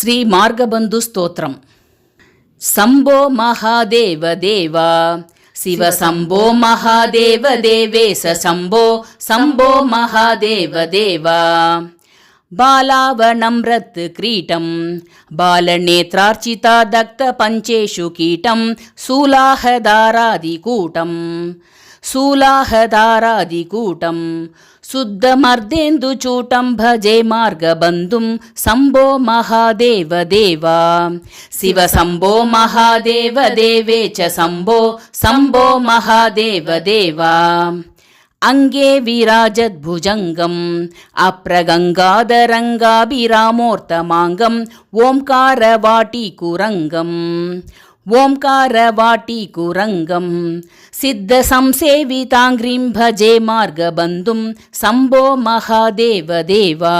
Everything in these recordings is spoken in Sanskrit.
ஸ்ரீ மார்கபந்து ஸ்தோத்திரம். சம்போ மகாதேவ தேவா சிவ சம்போ மகாதேவ தேவேச சம்போ சம்போ மகாதேவ தேவா. बालावनं रत् क्रीटं बालनेत्रार्चिता दग्धपञ्चेषु कीटं सूलाहदारादिकूटं सूलाहदारादिकूटं शुद्धमर्देन्दुचूटं भजे मार्गबन्धुं शम्भो महादेव देवा शिव शम्भो महादेव देवे च शम्भो शम्भो महादेव देवा अङ्गे विराजद्भुजङ्गम् अप्रगङ्गाधरङ्गाभिरामोर्तमाङ्गम् ओङ्कारवाटीकुरङ्गम् ओङ्कारवाटीकुरङ्गं सिद्धसंसेविताङ्घ्रिं भजे मार्गबन्धुं शम्भो देवा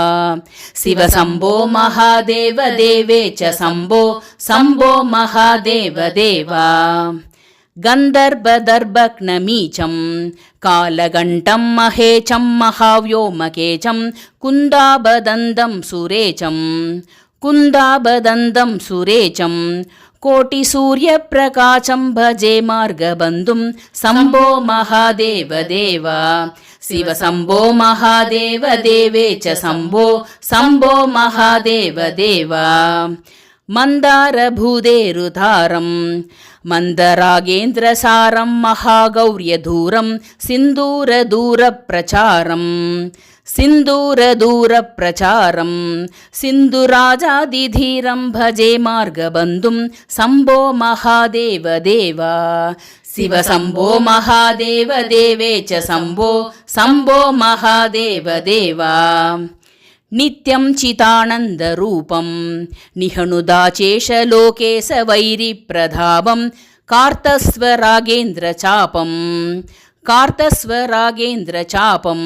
शिव शम्भो महादेव देवे च शम्भो शम्भो महादेव देवा गन्धर्वदर्भग्नमीचं कालघण्टं महेचं महाव्योमकेचं कुन्दाबदन्दं सुरेचं कुन्दाबदन्दं सुरेचं कोटिसूर्यप्रकाशं भजे मार्गबन्धुं शम्भो महादेव देवा शिव शम्भो महादेव देवे च शम्भो शम्भो महादेव देवा मन्दरागेन्द्रसारं महागौर्यधूरं सिन्दूरदूरप्रचारम् सिन्दूरदूरप्रचारं सिन्धुराजादिधीरं भजे मार्गबन्धुं शम्भो महादेव देवा महादेव देवे च शम्भो शम्भो महादेव देवा नित्यं चितानन्दरूपं निहणुदाचेशलोकेशवैरिप्रधावं कार्तस्वरागेन्द्रचापम् कार्तस्वरागेन्द्रचापम्।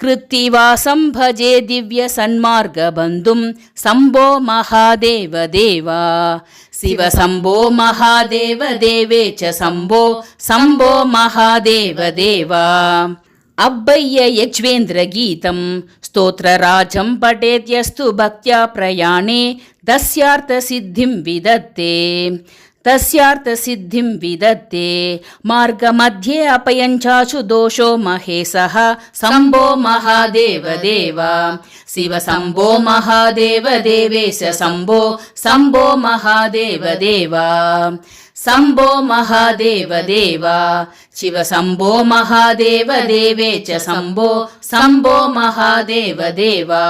कृत्तिवासं भजे दिव्यसन्मार्गबन्धुं शम्भो महादेव देवा महादेव देवे च शम्भो शम्भो महादेव देवा अब्बय्य यज्वेन्द्रगीतं स्तोत्रराजं पठेत्यस्तु भक्त्या प्रयाणे तस्यार्थसिद्धिं विदत्ते తస్యార్థసిద్ధిం విదద్దే మార్గమధ్యే అపయంచాచు దోషో మహేశః సంభో మహాదేవదేవ శివ సంభో మహాదేవదేవేశ సంభో సంభో మహాదేవదేవా సంభో మహాదేవదేవా శివ సంభో మహాదేవదేవే చ సంభో సంభో మహాదేవదేవా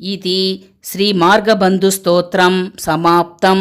ఇది శ్రీ మార్గబంధు స్తోత్రం సమాప్తం